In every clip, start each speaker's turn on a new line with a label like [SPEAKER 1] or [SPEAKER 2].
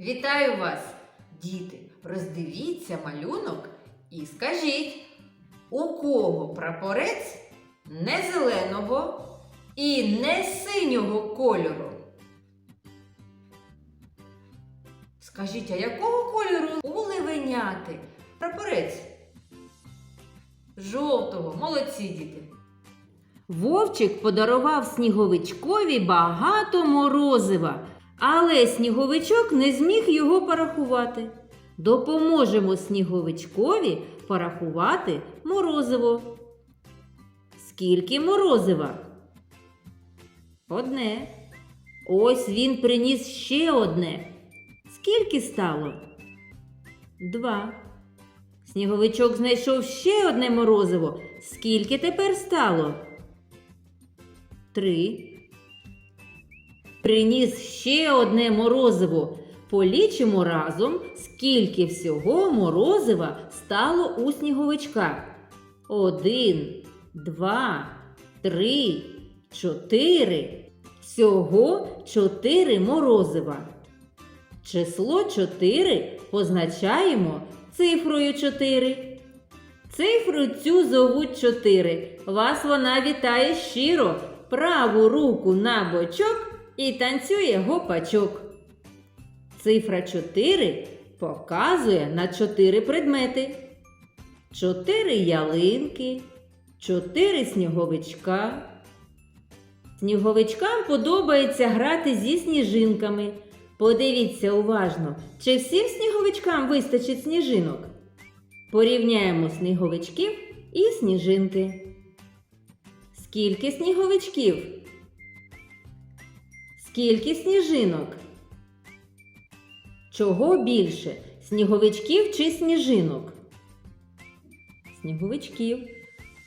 [SPEAKER 1] Вітаю вас, діти! Роздивіться малюнок і скажіть, у кого прапорець не зеленого і не синього кольору? Скажіть, а якого кольору у левеняти прапорець? Жовтого, молодці діти. Вовчик подарував сніговичкові багато морозива, але сніговичок не зміг його порахувати. Допоможемо сніговичкові порахувати морозиво. Скільки морозива? Одне. Ось він приніс ще одне. Скільки стало? Два. Сніговичок знайшов ще одне морозиво. Скільки тепер стало? Три. Приніс ще одне морозиво. Полічимо разом, скільки всього морозива стало у сніговичка. Один, два, три, чотири. Всього чотири морозива. Число 4 позначаємо цифрою 4. Цифру цю зовуть 4. Вас вона вітає щиро. Праву руку на бочок і танцює гопачок. Цифра 4 показує на 4 предмети. 4 ялинки, 4 сніговичка. Сніговичкам подобається грати зі сніжинками. Подивіться уважно, чи всім сніговичкам вистачить сніжинок. Порівняємо сніговичків і сніжинки. Скільки сніговичків? Скільки сніжинок? Чого більше? Сніговичків чи сніжинок? Сніговичків.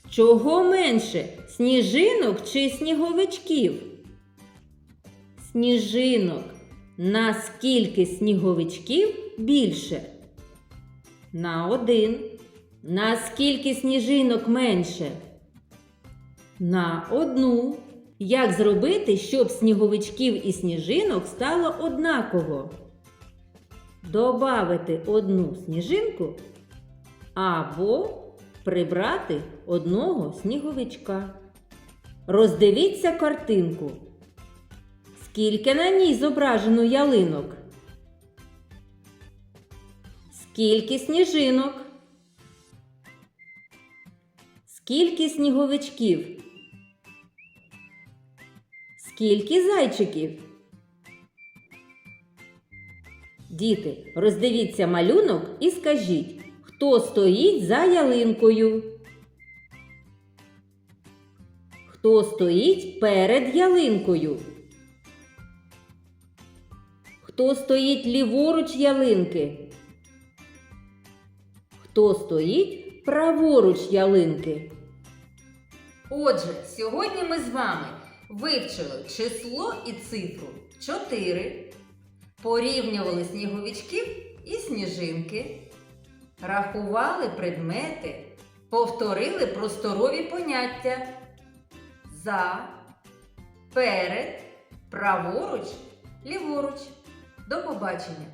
[SPEAKER 1] Чого менше? Сніжинок чи сніговичків? Сніжинок. На скільки сніговичків більше? На один. На скільки сніжинок менше? На одну. Як зробити, щоб сніговичків і сніжинок стало однаково? Добавити одну сніжинку або прибрати одного сніговичка. Роздивіться картинку. Скільки на ній зображено ялинок? Скільки сніжинок? Скільки сніговичків? Скільки зайчиків? Діти, роздивіться малюнок і скажіть, хто стоїть за ялинкою? Хто стоїть перед ялинкою? Хто стоїть ліворуч ялинки? Хто стоїть праворуч ялинки? Отже, сьогодні ми з вами вивчили число і цифру. 4, порівнювали сніговичків і сніжинки, рахували предмети, повторили просторові поняття. За, перед, праворуч, ліворуч. До побачення!